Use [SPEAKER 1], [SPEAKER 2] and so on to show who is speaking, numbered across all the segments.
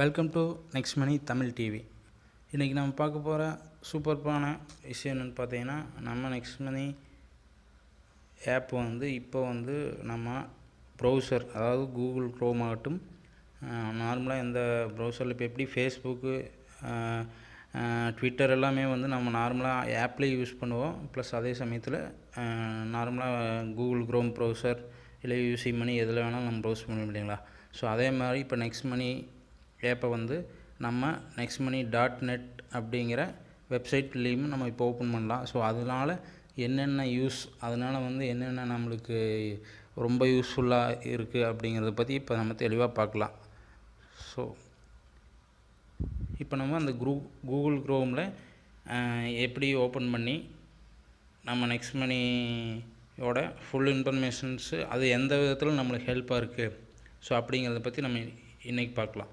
[SPEAKER 1] Welcome to Next Money Tamil TV இன்றைக்கி நம்ம பார்க்க போகிற சூப்பர்பான விஷயம் என்னென்னு பார்த்தீங்கன்னா நம்ம நெக்ஸ்ட் மணி ஆப் வந்து இப்போ வந்து நம்ம ப்ரௌசர் அதாவது கூகுள் க்ரோம் ஆகட்டும் நார்மலாக எந்த ப்ரௌசரில் இப்போ எப்படி ஃபேஸ்புக்கு ட்விட்டர் எல்லாமே வந்து நம்ம நார்மலாக ஆப்லேயே யூஸ் பண்ணுவோம். ப்ளஸ் அதே சமயத்தில் நார்மலாக கூகுள் க்ரோம் ப்ரௌசர் இல்லை யூசி மணி எதில் வேணாலும் நம்ம ப்ரௌஸ் பண்ண முடியுங்களா? ஸோ அதே மாதிரி இப்போ நெக்ஸ்ட் மணி ஆப்பை வந்து நம்ம நெக்ஸ்ட் மணி டாட் நெட் அப்படிங்கிற வெப்சைட்லேயும் நம்ம இப்போ ஓப்பன் பண்ணலாம். ஸோ அதனால் என்னென்ன யூஸ் அதனால் வந்து என்னென்ன நம்மளுக்கு ரொம்ப யூஸ்ஃபுல்லாக இருக்குது அப்படிங்கிறத பற்றி இப்போ நம்ம தெளிவாக பார்க்கலாம். ஸோ இப்போ நம்ம அந்த குரூ கூகுள் க்ரோமில் எப்படி ஓப்பன் பண்ணி நம்ம நெக்ஸ்ட் மணியோட ஃபுல் இன்ஃபர்மேஷன்ஸு அது எந்த விதத்தில் நம்மளுக்கு ஹெல்ப்பாக இருக்குது ஸோ அப்படிங்கிறத பற்றி நம்ம இன்றைக்கி பார்க்கலாம்.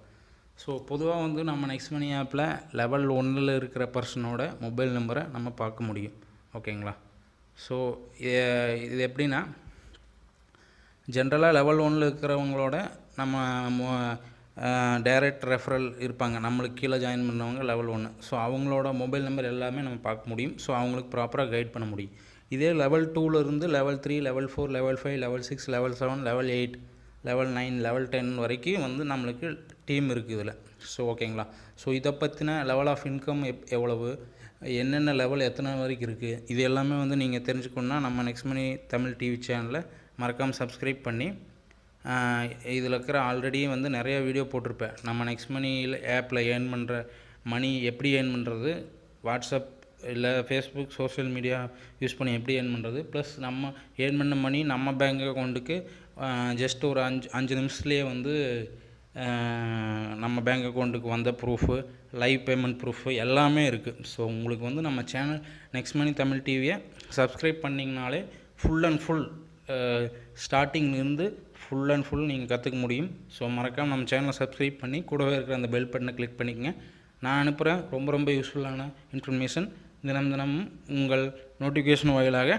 [SPEAKER 1] ஸோ பொதுவாக வந்து நம்ம நெக்ஸ்ட் மணி ஆப்பில் லெவல் ஒன்றில் இருக்கிற பர்சனோட மொபைல் நம்பரை நம்ம பார்க்க முடியும். ஓகேங்களா ஸோ இது எப்படின்னா ஜென்ரலாக லெவல் ஒன்றில் இருக்கிறவங்களோட நம்ம டைரக்ட் ரெஃபரல் இருப்பாங்க. நம்மளுக்கு கீழே ஜாயின் பண்ணவங்க லெவல் ஒன்று ஸோ அவங்களோட மொபைல் நம்பர் எல்லாமே நம்ம பார்க்க முடியும். ஸோ அவங்களுக்கு ப்ராப்பராக கைட் பண்ண முடியும். இதே லெவல் டூலேருந்து level three level four level five level six level seven level eight level nine level ten வரைக்கும் வந்து நம்மளுக்கு டீம் இருக்குது இதில். ஸோ ஓகேங்களா ஸோ இதை பற்றின லெவல் ஆஃப் இன்கம் எப் எவ்வளவு? என்னென்ன லெவல் எத்தனை வரைக்கும் இருக்குது இது எல்லாமே வந்து நீங்கள் தெரிஞ்சுக்கணுன்னா நம்ம நெக்ஸ்ட் மணி தமிழ் டிவி சேனலில் மறக்காமல் சப்ஸ்கிரைப் பண்ணி இதில் இருக்கிற ஆல்ரெடி வந்து நிறைய வீடியோ போட்டிருப்பேன். நம்ம நெக்ஸ்ட் மணியில் ஆப்பில் ஏர்ன் பண்ணுற மணி எப்படி ஏர்ன் பண்ணுறது வாட்ஸ்அப் இல்லை ஃபேஸ்புக் சோஷியல் மீடியா யூஸ் பண்ணி எப்படி ஏர்ன் பண்ணுறது ப்ளஸ் நம்ம ஏர்ன் பண்ண மணி நம்ம பேங்க் அக்கௌண்ட்டுக்கு ஜஸ்ட் ஒரு அஞ்சு அஞ்சு நிமிஷத்துலேயே வந்து நம்ம பேங்க் அக்கௌண்ட்டுக்கு வந்த ப்ரூஃபு லைவ் பேமெண்ட் ப்ரூஃபு எல்லாமே இருக்குது ஸோ உங்களுக்கு வந்து நம்ம சேனல் நெக்ஸ்ட் மணி தமிழ் டிவியை சப்ஸ்கிரைப் பண்ணிங்கனாலே ஃபுல் அண்ட் ஃபுல் ஸ்டார்டிங்லேருந்து ஃபுல் அண்ட் ஃபுல் நீங்கள் கற்றுக்க முடியும். ஸோ மறக்காமல் நம்ம சேனலை சப்ஸ்கிரைப் பண்ணி கூடவே இருக்கிற அந்த பெல் பட்டனை கிளிக் பண்ணிக்கங்க. நான் அனுப்புகிறேன் ரொம்ப ரொம்ப யூஸ்ஃபுல்லான இன்ஃபர்மேஷன் தினம் தினமும் உங்கள் நோட்டிஃபிகேஷன் வாயிலாக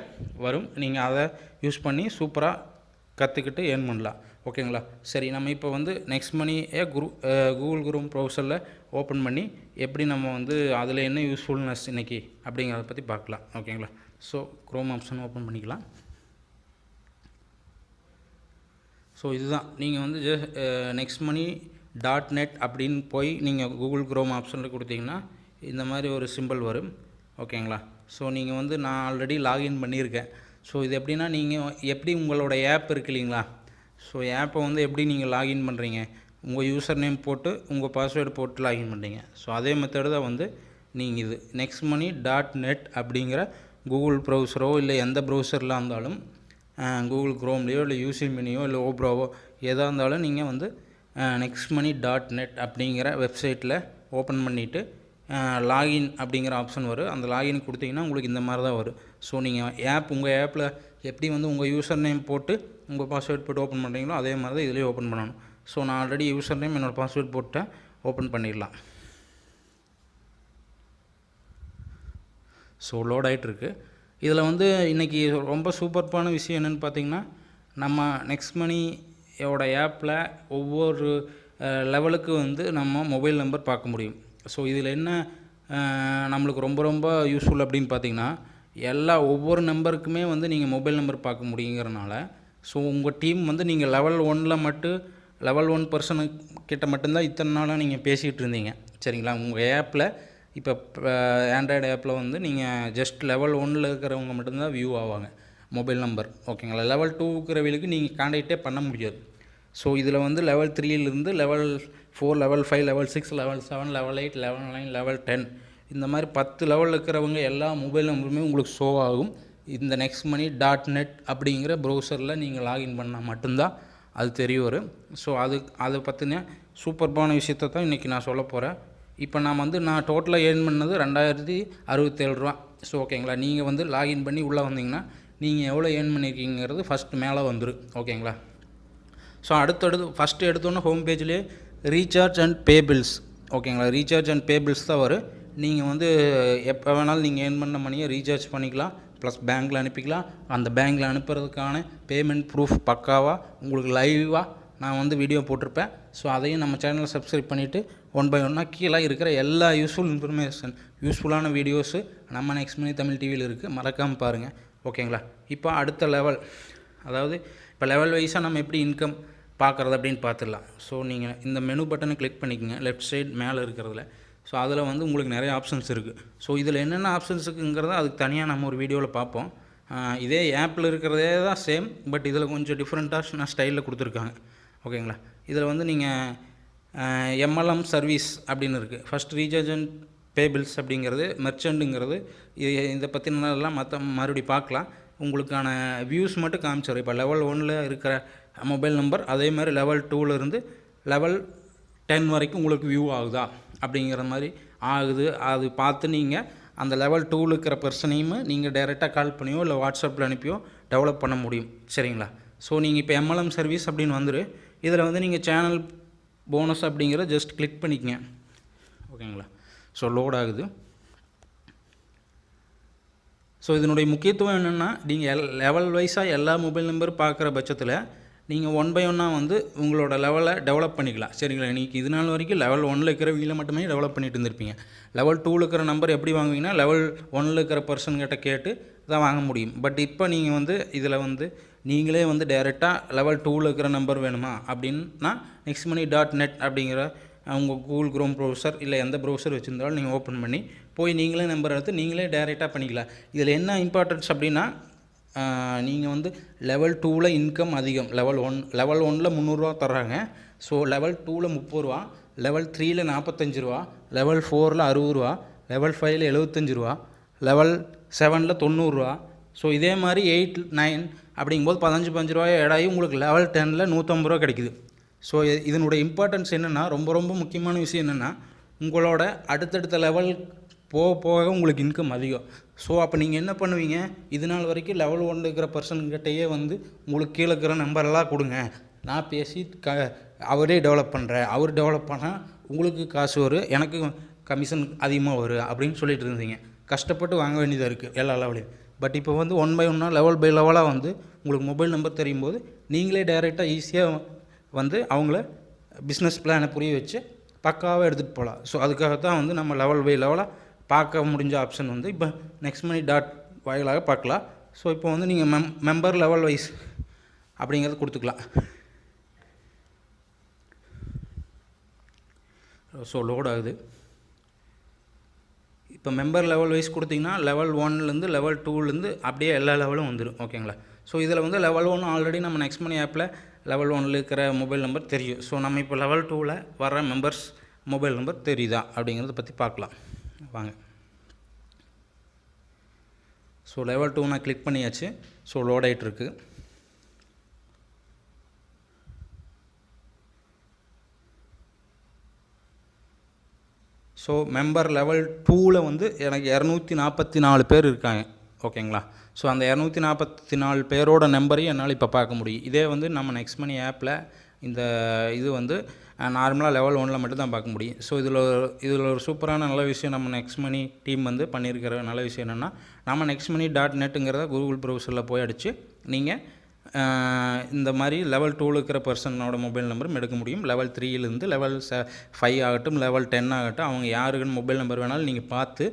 [SPEAKER 1] வரும். நீங்கள் அதை யூஸ் பண்ணி சூப்பராக கற்றுக்கிட்டு ஏர்ன் பண்ணலாம். ஓகேங்களா சரி நம்ம இப்போ வந்து நெக்ஸ்ட் மணியே குரு கூகுள் குரூம் ப்ரௌசரில் ஓப்பன் பண்ணி எப்படி நம்ம வந்து அதில் என்ன யூஸ்ஃபுல்னஸ் இன்றைக்கி அப்படிங்கிறத பற்றி பார்க்கலாம். ஓகேங்களா ஸோ குரோம் ஆப்ஷன் ஓப்பன் பண்ணிக்கலாம். ஸோ இதுதான். நீங்கள் வந்து just Next Money dot net அப்படின்னு போய் நீங்கள் கூகுள் குரோம் ஆப்ஷனில் கொடுத்தீங்கன்னா இந்த மாதிரி ஒரு சிம்பிள் வரும். ஓகேங்களா ஸோ நீங்கள் வந்து நான் ஆல்ரெடி லாகின் பண்ணியிருக்கேன். ஸோ இது எப்படின்னா நீங்கள் எப்படி உங்களோட ஆப் இருக்கு இல்லைங்களா? ஸோ ஆப்பை வந்து எப்படி நீங்கள் லாகின் பண்ணுறீங்க உங்கள் யூசர் நேம் போட்டு உங்கள் பாஸ்வேர்டு போட்டு லாகின் பண்ணுறீங்க ஸோ அதே மெத்தடு தான் வந்து நீங்கள் இது நெக்ஸ்ட் மணி டாட் நெட் அப்படிங்கிற கூகுள் ப்ரௌசரோ இல்லை எந்த ப்ரௌசரில் இருந்தாலும் கூகுள் க்ரோம்லேயோ இல்லை யூசி மினியோ இல்லை ஓப்ரோவோ எதாக இருந்தாலும் நீங்கள் வந்து நெக்ஸ்ட் மணி டாட் நெட் அப்படிங்கிற வெப்சைட்டில் ஓப்பன் பண்ணிவிட்டு லாகின் அப்படிங்கிற ஆப்ஷன் வரும். அந்த லாகின் கொடுத்தீங்கன்னா உங்களுக்கு இந்த மாதிரி தான் வரும். ஸோ நீங்கள் ஆப் உங்கள் ஆப்பில் எப்படி வந்து உங்கள் யூசர் நேம் போட்டு உங்கள் பாஸ்வேர்ட் போட்டு ஓப்பன் பண்ணுறீங்களோ அதே மாதிரி தான் இதுலேயும் ஓப்பன் பண்ணணும். ஸோ நான் ஆல்ரெடி யூசர் நேம் என்னோடய பாஸ்வேர்ட் போட்டேன் ஓப்பன் பண்ணிடலாம். ஸோ லோட் ஆகிட்டுருக்கு இதில் வந்து இன்றைக்கி ரொம்ப சூப்பர்பான விஷயம் என்னென்னு பார்த்தீங்கன்னா நம்ம நெக்ஸ்ட் மணியோட ஆப்பில் ஒவ்வொரு லெவலுக்கு வந்து நம்ம மொபைல் நம்பர் பார்க்க முடியும். ஸோ இதில் என்ன நம்மளுக்கு ரொம்ப ரொம்ப யூஸ்ஃபுல் அப்படின்னு பார்த்தீங்கன்னா எல்லா ஒவ்வொரு நம்பருக்குமே வந்து நீங்கள் மொபைல் நம்பர் பார்க்க முடியுங்கிறனால ஸோ உங்கள் டீம் வந்து நீங்கள் லெவல் ஒனில் மட்டும் லெவல் ஒன் பர்சனு கிட்ட மட்டும்தான் இத்தனை நாளாக நீங்கள் பேசிகிட்டு இருந்தீங்க. சரிங்களா? உங்கள் ஆப்பில் இப்போ ஆண்ட்ராய்டு ஆப்பில் வந்து நீங்கள் ஜஸ்ட் லெவல் ஒனில் இருக்கிறவங்க மட்டும்தான் வியூ ஆவாங்க மொபைல் நம்பர் ஓகேங்களா லெவல் டூ இருக்கிறவங்களுக்கு நீங்கள் கான்டாக்டே பண்ண முடியாது. ஸோ இதில் வந்து level த்ரீலேருந்து level four level five level six level seven level eight level nine level ten இந்த மாதிரி பத்து லெவலில் இருக்கிறவங்க எல்லா மொபைல் நம்பருமே உங்களுக்கு ஷோ ஆகும். இந்த நெக்ஸ்ட் மணி டாட் நெட் அப்படிங்கிற ப்ரௌசரில் நீங்கள் லாகின் பண்ணால் மட்டும்தான் அது தெரிய வரும். ஸோ அது அதை பற்றின சூப்பர்பான விஷயத்த தான் இன்றைக்கி நான் சொல்ல போகிறேன் இப்போ நான் வந்து நான் டோட்டலாக ஏர்ன் பண்ணது ரெண்டாயிரத்தி அறுபத்தேழு ரூபா. ஸோ ஓகேங்களா நீங்கள் வந்து லாகின் பண்ணி உள்ளே வந்தீங்கன்னா நீங்கள் எவ்வளோ ஏர்ன் பண்ணியிருக்கீங்கிறது ஃபஸ்ட் மேலே வந்துடும் ஓகேங்களா ஸோ அடுத்தடுத்து ஃபஸ்ட்டு எடுத்தோன்னே ஹோம் பேஜ்லேயே ரீசார்ஜ் அண்ட் பே பில்ஸ் ஓகேங்களா ரீசார்ஜ் அண்ட் பே பில்ஸ் தான் வரும். நீங்கள் வந்து எப்போ வேணாலும் நீங்கள் ஏர்ன் பண்ண மணியை ரீசார்ஜ் பண்ணிக்கலாம். ப்ளஸ் பேங்க்கில் அனுப்பிக்கலாம். அந்த பேங்க்கில் அனுப்புறதுக்கான பேமெண்ட் ப்ரூஃப் பக்காவாக உங்களுக்கு லைவாக நான் வந்து வீடியோ போட்டிருப்பேன். ஸோ அதையும் நம்ம சேனலை சப்ஸ்கிரைப் பண்ணிவிட்டு ஒன் பை ஒன்னாக கீழே இருக்கிற எல்லா யூஸ்ஃபுல் இன்ஃபர்மேஷன் யூஸ்ஃபுல்லான வீடியோஸு நம்ம நெக்ஸ்ட் மணி தமிழ் டிவியில் இருக்குது மறக்காமல் பாருங்கள் ஓகேங்களா இப்போ அடுத்த லெவல் அதாவது இப்போ லெவல் வைஸாக நம்ம எப்படி இன்கம் பார்க்குறது அப்படின்னு பார்த்துடலாம். ஸோ நீங்கள் இந்த மெனு பட்டனை கிளிக் பண்ணிக்கோங்க. லெஃப்ட் சைடு மேலே இருக்கிறதுல. ஸோ அதில் வந்து உங்களுக்கு நிறைய ஆப்ஷன்ஸ் இருக்குது ஸோ இதில் என்னென்ன ஆப்ஷன்ஸ் இருக்குங்கிறத அதுக்கு தனியாக நம்ம ஒரு வீடியோவில் பார்ப்போம். இதே ஆப்பில் இருக்கிறதே தான் சேம் பட் இதில் கொஞ்சம் டிஃப்ரெண்ட்டாக நான் ஸ்டைலில் கொடுத்துருக்காங்க. ஓகேங்களா? இதில் வந்து நீங்கள் எம்எல்எம் சர்வீஸ் அப்படின்னு இருக்குது ஃபஸ்ட் ரீசார்ஜ் அண்ட் பே அப்படிங்கிறது மெர்ச்சண்ட்டுங்கிறது இதை பற்றினதெல்லாம் மற்ற மறுபடி பார்க்கலாம். உங்களுக்கான வியூஸ் மட்டும் காமிச்சிடும் இப்போ லெவல் ஒனில் இருக்கிற மொபைல் நம்பர் அதே மாதிரி லெவல் இருந்து லெவல் டென் வரைக்கும் உங்களுக்கு வியூ ஆகுதா? அப்படிங்கிற மாதிரி ஆகுது. அது பார்த்து நீங்கள் அந்த லெவல் டூவில் இருக்கிற பர்சனையும் நீங்கள் டைரெக்டாக கால் பண்ணியோ இல்லை வாட்ஸ்அப்பில் அனுப்பியோ டெவலப் பண்ண முடியும். சரிங்களா? ஸோ நீங்கள் இப்போ எம்எல்எம் சர்வீஸ் அப்படின்னு வந்துரு. இதில் வந்து நீங்கள் சேனல் போனஸ் அப்படிங்கிற ஜஸ்ட் கிளிக் பண்ணிக்கங்க. ஓகேங்களா? ஸோ லோட் ஆகுது. ஸோ இதனுடைய முக்கியத்துவம் என்னென்னா நீங்கள் எல் லெவல் வைஸாக எல்லா மொபைல் நம்பர் பார்க்குற பட்சத்தில் நீங்கள் ஒன் பை ஒன்னாக வந்து உங்களோட லெவலை டெவலப் பண்ணிக்கலாம். சரிங்களா? இன்றைக்கி இது நாள் வரைக்கும் லெவல் ஒனில் இருக்கிறவங்கள மட்டுமே டெவலப் பண்ணிட்டு இருந்திருப்பீங்க. லெவல் டூவில் இருக்கிற நம்பர் எப்படி வாங்குவீங்கன்னா லெவல் ஒனில் இருக்கிற பர்சன்கிட்ட கேட்டு தான் வாங்க முடியும். பட் இப்போ நீங்கள் வந்து இதில் வந்து நீங்களே வந்து டைரெக்டாக லெவல் டூவில் இருக்கிற நம்பர் வேணுமா? அப்படின்னா நெக்ஸ்ட் மணி டாட் நெட் அப்படிங்கிற உங்கள் கூகுள் க்ரோம் ப்ரௌசர் இல்லை எந்த ப்ரௌசர் வச்சுருந்தாலும் நீங்கள் ஓப்பன் பண்ணி போய் நீங்களே நம்பர் எடுத்து நீங்களே டைரெக்டாக பண்ணிக்கலாம். இதில் என்ன இம்பார்ட்டன்ஸ் அப்படின்னா நீங்கள் வந்து லெவல் டூவில் இன்கம் அதிகம். லெவல் ஒன் லெவல் ஒனில் முந்நூறுரூவா தர்றாங்க. ஸோ லெவல் டூவில் முப்பது ரூபா லெவல் த்ரீயில் நாற்பத்தஞ்சு ரூபா லெவல் ஃபோரில் அறுபது ரூபா லெவல் ஃபைவ்ல எழுபத்தஞ்சு ரூபா லெவல் செவனில் தொண்ணூறுரூவா. ஸோ இதே மாதிரி எயிட் நைன் அப்படிங்கும்போது பதினஞ்சு பஞ்சு ரூபாய் ஏடாகி உங்களுக்கு லெவல் டெனில் நூற்றம்பது ரூபா கிடைக்குது. ஸோ இதனுடைய இம்பார்ட்டன்ஸ் என்னென்னா ரொம்ப ரொம்ப முக்கியமான விஷயம் என்னென்னா உங்களோட அடுத்தடுத்த லெவல் போக போக உங்களுக்கு இன்கம் அதிகம். ஸோ அப்போ நீங்கள் என்ன பண்ணுவீங்க? இது நாள் வரைக்கும் லெவல் ஒன் இருக்கிற பர்சன்கிட்டயே வந்து உங்களுக்கு கீழே இருக்கிற நம்பரெல்லாம் கொடுங்க. நான் பேசி க அவரே டெவலப் பண்ணுறேன் அவர் டெவலப் பண்ணால் உங்களுக்கு காசு வரும். எனக்கு கமிஷன் அதிகமாக வரும் அப்படின்னு சொல்லிட்டு இருந்தீங்க. கஷ்டப்பட்டு வாங்க வேண்டியதாக இருக்குது எல்லா லெவலையும் பட் இப்போ வந்து ஒன் பை ஒன்னாக லெவல் பை லெவலாக வந்து உங்களுக்கு மொபைல் நம்பர் தெரியும் போது நீங்களே டைரெக்டாக ஈஸியாக வந்து அவங்கள பிஸ்னஸ் பிளானை புரிய வச்சு பக்காவாக எடுத்துகிட்டு போகலாம் ஸோ அதுக்காக தான் வந்து நம்ம லெவல் பை லெவலாக பார்க்க முடிஞ்ச ஆப்ஷன் வந்து இப்போ நெக்ஸ்ட் மணி டாட் வாயிலாக பார்க்கலாம். ஸோ இப்போ வந்து நீங்கள் மெம் மெம்பர் லெவல் வைஸ் அப்படிங்கிறது கொடுத்துக்கலாம். ஸோ லோட் ஆகுது. இப்போ மெம்பர் லெவல் வைஸ் கொடுத்தீங்கன்னா லெவல் ஒன்லேருந்து லெவல் டூலேருந்து அப்படியே எல்லா லெவலும் வந்துடும் ஓகேங்களா ஸோ இதில் வந்து லெவல் ஒன் ஆல்ரெடி நம்ம நெக்ஸ்ட் மணி ஆப்பில் லெவல் ஒனில் இருக்கிற மொபைல் நம்பர் தெரியும். ஸோ நம்ம இப்போ லெவல் டூவில் வர மெம்பர்ஸ் மொபைல் நம்பர் தெரியுதா அப்படிங்கிறத பற்றி பார்க்கலாம். வாங்க. ஸோ லெவல் டூ நான் கிளிக் பண்ணியாச்சு. ஸோ லோட் ஆகிட்டுருக்கு ஸோ மெம்பர் லெவல் டூவில் வந்து எனக்கு இரநூத்தி நாற்பத்தி நாலு பேர் இருக்காங்க. ஓகேங்களா ஸோ அந்த இரநூத்தி நாற்பத்தி நாலு பேரோட நம்பரையும் என்னால் இப்போ பார்க்க முடியும். இதே வந்து நம்ம நெக்ஸ்ட் மணி ஆப்பில் இந்த இது வந்து நார்மலாக லெவல் ஒனில் மட்டும் தான் பார்க்க முடியும். ஸோ இதில் ஒரு இதில் ஒரு சூப்பரான நல்ல விஷயம் நம்ம நெக்ஸ்ட் மணி டீம் வந்து பண்ணியிருக்கிற நல்ல விஷயம் என்னென்னா நம்ம நெக்ஸ்ட் மணி டாட் நெட்டுங்கிறத கூகுள் ப்ரௌசரில் போய் அடித்து நீங்கள் இந்த மாதிரி லெவல் டூவில் இருக்கிற பர்சனோட மொபைல் நம்பரும் எடுக்க முடியும். லெவல் த்ரீலேருந்து லெவல் ச ஃபைவ் ஆகட்டும் லெவல் டென் ஆகட்டும் அவங்க யாருக்குன்னு மொபைல் நம்பர் வேணாலும் நீங்கள் பார்த்து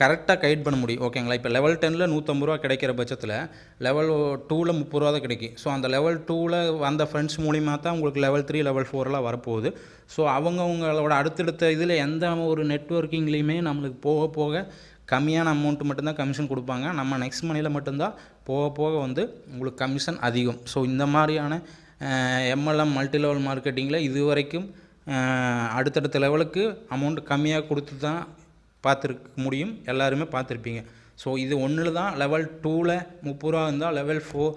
[SPEAKER 1] கரெக்டாக கைட் பண்ண முடியும். ஓகேங்களா இப்போ லெவல் டெனில் நூற்றம்பது ரூபா கிடைக்கிற பட்சத்தில் லெவல் டூவில் முப்பது ரூபா தான் கிடைக்கும். ஸோ அந்த லெவல் டூவில் வந்த ஃப்ரெண்ட்ஸ் மூலிமா தான் உங்களுக்கு லெவல் த்ரீ லெவல் ஃபோர்லாம் வரப்போகுது. ஸோ அவங்கவுங்களோட அடுத்தடுத்த இதில் எந்த ஒரு நெட்ஒர்க்கிங்லேயுமே நம்மளுக்கு போக போக கம்மியான அமௌண்ட் மட்டும்தான் கமிஷன் கொடுப்பாங்க. நம்ம நெக்ஸ்ட் மணியில் மட்டும்தான் போக போக வந்து உங்களுக்கு கமிஷன் அதிகம். ஸோ இந்த மாதிரியான எம்எல்எம் மல்டி லெவல் மார்க்கெட்டிங்கில் இது வரைக்கும் அடுத்தடுத்த லெவலுக்கு அமௌண்ட் கம்மியாக கொடுத்து தான் பார்த்துருக்க முடியும். எல்லாருமே பார்த்துருப்பீங்க. ஸோ இது ஒன்றில் தான் லெவல் டூவில் முப்பது ரூபா இருந்தால் லெவல் ஃபோர்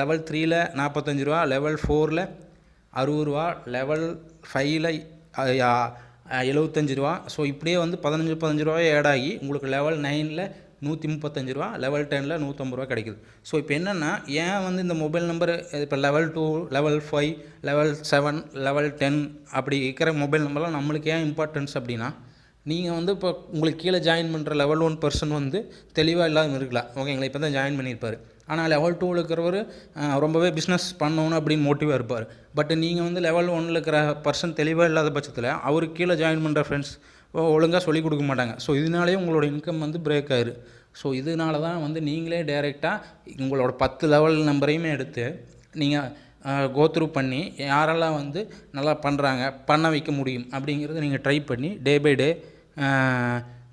[SPEAKER 1] லெவல் த்ரீயில் நாற்பத்தஞ்சு ரூபா லெவல் ஃபோரில் அறுபது ரூபா லெவல் ஃபைவ்ல எழுபத்தஞ்சு ரூபா. ஸோ இப்படியே வந்து பதினஞ்சு பதினஞ்சு ரூபாய் ஆட் ஆகி உங்களுக்கு லெவல் நைனில் நூற்றி முப்பத்தஞ்சு ரூபா லெவல் டெனில் நூற்றம்பது ரூபா கிடைக்குது. ஸோ இப்போ என்னென்னா ஏன் வந்து இந்த மொபைல் நம்பர் இப்போ level two level five level seven level ten அப்படி இருக்கிற மொபைல் நம்பர்லாம் நம்மளுக்கு ஏன் இம்பார்ட்டன்ஸ் அப்படின்னா நீங்கள் வந்து இப்போ உங்களுக்கு கீழே ஜாயின் பண்ணுற லெவல் ஒன் பர்சன் வந்து தெளிவாக இல்லாமல் இருக்கலாம். ஓகேங்களா இப்போ தான் ஜாயின் பண்ணியிருப்பார். ஆனால் லெவல் டூவில் இருக்கிறவர் ரொம்பவே பிஸ்னஸ் பண்ணணும் அப்படின்னு மோட்டிவாக இருப்பார். பட் நீங்கள் வந்து லெவல் ஒனில் இருக்கிற பர்சன் தெளிவாக இல்லாத பட்சத்தில் அவருக்கு கீழே ஜாயின் பண்ணுற ஃப்ரெண்ட்ஸ் ஒழுங்காக சொல்லிக் கொடுக்க மாட்டாங்க. ஸோ இதனாலேயே உங்களோட இன்கம் வந்து பிரேக் ஆயிரு. ஸோ இதனால தான் வந்து நீங்களே டைரெக்டாக உங்களோட பத்து லெவல் நம்பரையுமே எடுத்து நீங்கள் கோத்ரூ பண்ணி யாரெல்லாம் வந்து நல்லா பண்ணுறாங்க பண்ண வைக்க முடியும் அப்படிங்கிறத நீங்கள் ட்ரை பண்ணி டே பை டே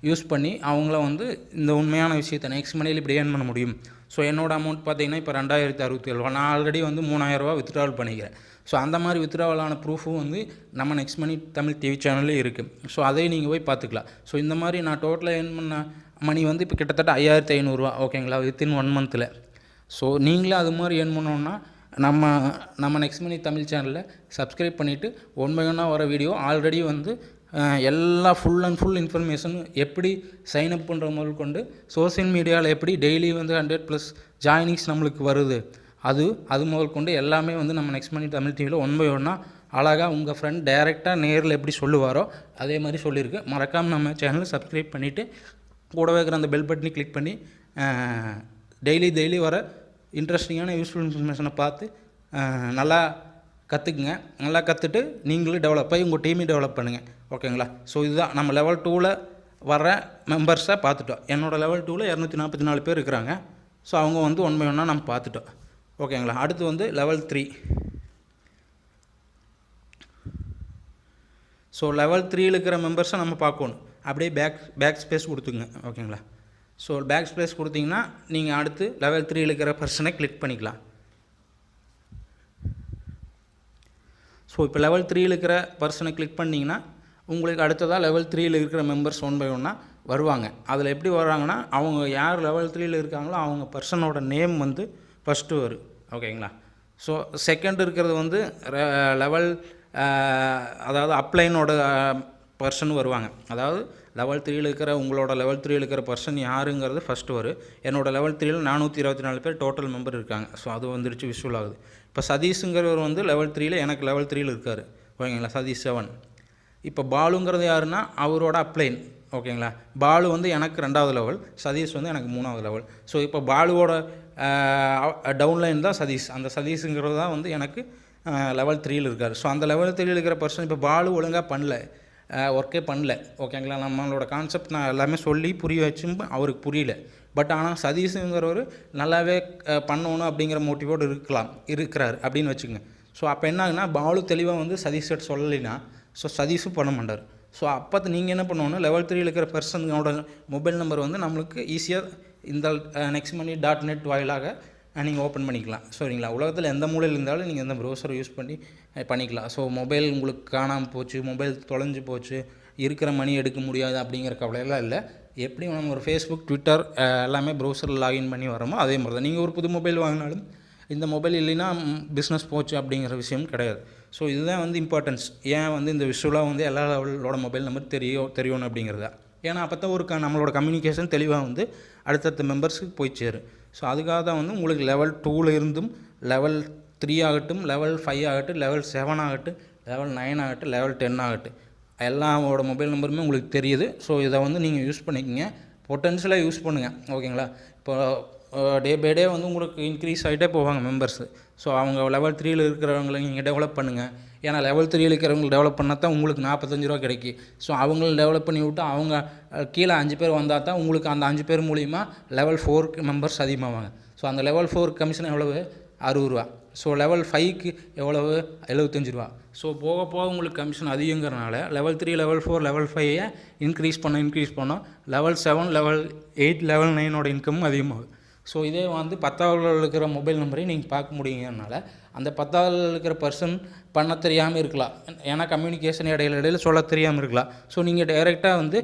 [SPEAKER 1] யூஸ் பண்ணி அவங்கள வந்து இந்த உண்மையான விஷயத்தை நெக்ஸ்ட் மணியில் இப்படி ஏர்ன் பண்ண முடியும். ஸோ என்னோடய அமௌண்ட் பார்த்தீங்கன்னா இப்போ ரெண்டாயிரத்தி அறுபத்தி ஏழு நான் ஆல்ரெடி வந்து மூணாயிரரூவா வித்ட்ராவல் பண்ணிக்கிறேன். ஸோ அந்த மாதிரி வித்ட்ராவலான ப்ரூஃபும் வந்து நம்ம நெக்ஸ்ட் மணி தமிழ் டிவி சேனல்லே இருக்குது ஸோ அதையும் நீங்கள் போய் பார்த்துக்கலாம். ஸோ இந்த மாதிரி நான் டோட்டலாக ஏர்ன் பண்ண மணி வந்து இப்போ கிட்டத்தட்ட ஐயாயிரத்தி ஐநூறுரூவா ஓகேங்களா வித்தின் ஒன் மந்தில் ஸோ நீங்களே அது மாதிரி ஏர்ன் பண்ணோன்னா நம்ம நம்ம நெக்ஸ்ட் மணி தமிழ் சேனலில் சப்ஸ்கிரைப் பண்ணிவிட்டு ஒன் பை ஒன்னாக வர வீடியோ ஆல்ரெடி வந்து எல்லா ஃபுல் அண்ட் ஃபுல் இன்ஃபர்மேஷன் எப்படி சைன் அப் பண்ணுற முதல் கொண்டு சோஷியல் மீடியாவில் எப்படி டெய்லி வந்து ஹண்ட்ரட் ப்ளஸ் ஜாயினிங்ஸ் நம்மளுக்கு வருது. அது அது முதல் கொண்டு எல்லாமே வந்து நம்ம நெக்ஸ்ட் மணி தமிழ் டிவியில் ஒன் பை ஒன்னாக அழகாக உங்கள் ஃப்ரெண்ட் டைரெக்டாக நேரில் எப்படி சொல்லுவாரோ அதே மாதிரி சொல்லியிருக்கு மறக்காமல் நம்ம சேனலை சப்ஸ்கிரைப் பண்ணிவிட்டு கூடவே இருக்கிற அந்த பெல் பட்டனை கிளிக் பண்ணி டெய்லி டெய்லி வர இன்ட்ரெஸ்டிங்கான யூஸ்ஃபுல் இன்ஃபர்மேஷனை பார்த்து நல்லா கற்றுக்குங்க நல்லா கற்றுட்டு நீங்களும் டெவலப் ஆகி உங்கள் டீமையும் டெவலப் பண்ணுங்கள் ஓகேங்களா ஸோ இதுதான். நம்ம லெவல் டூவில் வர மெம்பர்ஸை பார்த்துட்டோம். என்னோடய லெவல் டூவில் இரநூத்தி நாற்பத்தி நாலு பேர் இருக்கிறாங்க. ஸோ அவங்க வந்து ஒன் பை ஒன்னாக நம்ம பார்த்துட்டோம். ஓகேங்களா அடுத்து வந்து லெவல் த்ரீ ஸோ லெவல் த்ரீயில் இருக்கிற மெம்பர்ஸை நம்ம பார்க்கணும். அப்படியே பேக் பேக் ஸ்பேஸ் கொடுத்துங்க ஓகேங்களா ஸோ பேக் ஸ்பேஸ் கொடுத்தீங்கன்னா நீங்கள் அடுத்து லெவல் த்ரீ இருக்கிற பர்சனை கிளிக் பண்ணிக்கலாம். ஸோ இப்போ லெவல் த்ரீ இருக்கிற பர்சனை கிளிக் பண்ணிங்கன்னா உங்களுக்கு அடுத்ததாக லெவல் த்ரீயில் இருக்கிற மெம்பர்ஸ் ஒன் பை ஒன்னாக வருவாங்க. அதில் எப்படி வர்றாங்கன்னா அவங்க யார் லெவல் த்ரீயில் இருக்காங்களோ அவங்க பர்சனோட நேம் வந்து ஃபஸ்ட்டு வரும். ஓகேங்களா ஸோ செகண்ட் இருக்கிறது வந்து லெவல் அதாவது அப்ளைனோட பர்சன் வருவாங்க. அதாவது லெவல் த்ரீயில் இருக்கிற உங்களோட லெவல் த்ரீயில் இருக்கிற பர்சன் யாருங்கிறது ஃபஸ்ட்டு வரும் என்னோட லெவல் த்ரீயில் நானூற்றி இருபத்தி நாலு பேர் டோட்டல் மெம்பர் இருக்காங்க. ஸோ அது வந்துருச்சு விஷுவல் ஆகுது. இப்போ சதீஷுங்கிறவர் வந்து லெவல் த்ரீயில் எனக்கு லெவல் த்ரீயில் இருக்கார். ஓகேங்களா? சதீஷ் செவன். இப்போ பாலுங்கிறது யாருன்னா அவரோட அப்ளைன் ஓகேங்களா? பாலு வந்து எனக்கு ரெண்டாவது லெவல் சதீஷ் வந்து எனக்கு மூணாவது லெவல் ஸோ இப்போ பாலுவோட டவுன்லைன் தான் சதீஷ். அந்த சதீஷுங்கிறது தான் வந்து எனக்கு லெவல் த்ரீயில் இருக்கார். ஸோ அந்த லெவல் த்ரீயில் இருக்கிற பர்சன் இப்போ பாலு ஒழுங்காக பண்ணல. ஒர்க்கே பண்ணல. ஓகேங்களா நம்மளோட கான்செப்ட் நான் எல்லாமே சொல்லி புரிய வச்சும் அவருக்கு புரியல. பட் ஆனால் சதீஷுங்கிறவர் நல்லாவே பண்ணணும் அப்படிங்கிற மோட்டிவோடு இருக்கலாம் இருக்கிறார் அப்படின்னு வச்சுக்கோங்க. ஸோ அப்போ என்ன ஆகுனா பாலு தெளிவாக வந்து சதீஷ்கிட்ட சொல்லலைன்னா ஸோ சதீஷும் பண்ண மாட்டார். ஸோ அப்போ நீங்கள் என்ன பண்ணணும் லெவல் த்ரீயில் இருக்கிற பர்சனோட மொபைல் நம்பர் வந்து நம்மளுக்கு ஈஸியாக இந்த நெக்ஸ்ட் மணி டாட் நெட் வாயிலாக நீங்கள் ஓப்பன் பண்ணிக்கலாம். சரிங்களா? உலகத்தில் எந்த மூலையில் இருந்தாலும் நீங்கள் இந்த ப்ரௌசரை யூஸ் பண்ணி பண்ணிக்கலாம். ஸோ மொபைல் உங்களுக்கு காணாமல் போச்சு மொபைல் தொலைஞ்சு போச்சு இருக்கிற மணி எடுக்க முடியாது அப்படிங்கிற கவலையெல்லாம் இல்லை. எப்படி நம்ம ஒரு ஃபேஸ்புக் ட்விட்டர் எல்லாமே ப்ரௌசரில் லாகின் பண்ணி வரோமோ அதே மாதிரி தான் நீங்கள் ஒரு புது மொபைல் வாங்கினாலும் இந்த மொபைல் இல்லைன்னா பிஸ்னஸ் போச்சு அப்படிங்கிற விஷயம் கிடையாது. ஸோ இதுதான் வந்து இம்பார்ட்டன்ஸ் ஏன் வந்து இந்த விஷுவலாக வந்து எல்லா லெவலோட மொபைல் நம்பர் தெரியும் தெரியணும் அப்படிங்கிறதா? ஏன்னா அப்போ தான் ஒரு க நம்மளோட கம்யூனிகேஷன் தெளிவாக வந்து அடுத்தடுத்த மெம்பர்ஸுக்கு போய் சேரும். ஸோ அதுக்காக தான் வந்து உங்களுக்கு லெவல் டூவில் இருந்தும் லெவல் த்ரீ ஆகட்டும் லெவல் ஃபைவ் ஆகட்டும் லெவல் செவன் ஆகட்டும் லெவல் நைன் ஆகட்டும் லெவல் டென் ஆகட்டும். எல்லாமோட மொபைல் நம்பருமே உங்களுக்கு தெரியுது. ஸோ இதை வந்து நீங்கள் யூஸ் பண்ணிக்கோங்க. பொட்டன்ஷியலாக யூஸ் பண்ணுங்கள் ஓகேங்களா இப்போ டே பை டே வந்து உங்களுக்கு இன்க்ரீஸ் ஆகிட்டே போவாங்க மெம்பர்ஸு ஸோ அவங்க லெவல் த்ரீயில் இருக்கிறவங்களை நீங்கள் டெவலப் பண்ணுங்கள் ஏன்னா லெவல் த்ரீயில் இருக்கிறவங்க டெவலப் பண்ணால் தான் உங்களுக்கு நாற்பத்தஞ்சு ரூபா கிடைக்கும் ஸோ அவங்கள டெவலப் பண்ணி விட்டு அவங்க கீழே அஞ்சு பேர் வந்தால் தான் உங்களுக்கு அந்த அஞ்சு பேர் மூலிமா லெவல் ஃபோர் மெம்பர்ஸ் அதிகமாவாங்க. ஸோ அந்த லெவல் ஃபோர் கமிஷன் எவ்வளவு? அறுபது ரூபா. ஸோ லெவல் ஃபைவ்க்கு எவ்வளவு? எழுபத்தஞ்சு ரூபா. ஸோ போக போக உங்களுக்கு commission அதிகங்கிறனால level three level four level ஃபைவை இன்க்ரீஸ் பண்ண இன்க்ரீஸ் பண்ணோம் level seven level eight level நைனோட இன்கமும் அதிகமாகும் ஸோ இதே வந்து பத்தாவது இருக்கிற மொபைல் நம்பரையும் நீங்கள் பார்க்க முடியுங்கிறனால அந்த பத்தாவது இருக்கிற பர்சன் பண்ண தெரியாமல் இருக்கலாம். ஏன்னா கம்யூனிகேஷன் இடையில இடையில சொல்ல தெரியாமல் இருக்கலாம். ஸோ நீங்கள் டைரெக்டாக வந்து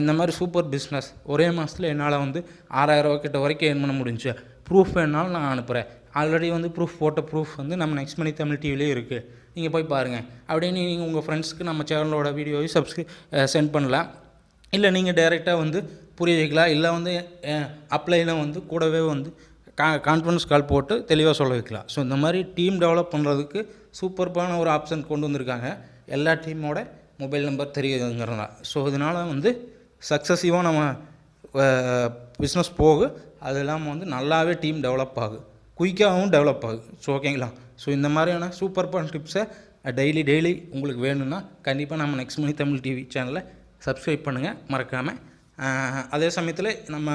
[SPEAKER 1] இந்த மாதிரி சூப்பர் பிஸ்னஸ் ஒரே மாதத்தில் என்னால் வந்து ஆறாயிரம் கிட்ட வரைக்கும் ஏர்ன் பண்ண முடிஞ்சு ப்ரூஃப் வேணாலும் நான் அனுப்புகிறேன் ஆல்ரெடி வந்து ப்ரூஃப் போட்ட ப்ரூஃப் வந்து நம்ம நெக்ஸ்ட் மணி தமிழ் டிவிலே இருக்குது நீங்கள் போய் பாருங்கள் அப்படின்னு நீங்கள் உங்கள் ஃப்ரெண்ட்ஸ்க்கு நம்ம சேனலோட வீடியோவை சப்ஸ்கிரை சென்ட் பண்ணலாம். இல்லை நீங்கள் டைரெக்டாக வந்து புரிய வைக்கலாம் இல்லை வந்து அப்ளைலாம் வந்து கூடவே வந்து கா கான்ஃபரன்ஸ் கால் போட்டு தெளிவாக சொல்ல வைக்கலாம். ஸோ இந்த மாதிரி டீம் டெவலப் பண்ணுறதுக்கு சூப்பர்பான ஒரு ஆப்ஷன் கொண்டு வந்திருக்காங்க. எல்லா டீமோட மொபைல் நம்பர் தெரியுதுங்கிறதா. ஸோ இதனால் வந்து சக்ஸஸிவாக நம்ம பிஸ்னஸ் போகு. அது இல்லாமல் வந்து நல்லாவே டீம் டெவலப் ஆகும் குயிக்காகவும் டெவலப் ஆகும் ஸோ ஓகேங்களா ஸோ இந்த மாதிரியான சூப்பர்பான டிப்ஸை டெய்லி டெய்லி உங்களுக்கு வேணும்னா கண்டிப்பாக நம்ம நெக்ஸ்ட் மணி தமிழ் டிவி சேனலை சப்ஸ்கிரைப் பண்ணுங்கள் மறக்காமல் அதே சமயத்தில் நம்ம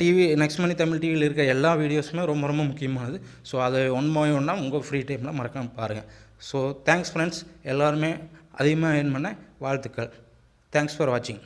[SPEAKER 1] டிவி நெக்ஸ்ட் மணி தமிழ் டிவியில் இருக்க எல்லா வீடியோஸுமே ரொம்ப ரொம்ப முக்கியமானது. ஸோ அதை ஒன் பை ஒன்னாக உங்கள் ஃப்ரீ டைமில் மறக்காமல் பாருங்கள் ஸோ தேங்க்ஸ் ஃப்ரெண்ட்ஸ் எல்லாருமே அதிகமாக ஏர்ன் பண்ண வாழ்த்துக்கள். தேங்க்ஸ் ஃபார் வாட்சிங்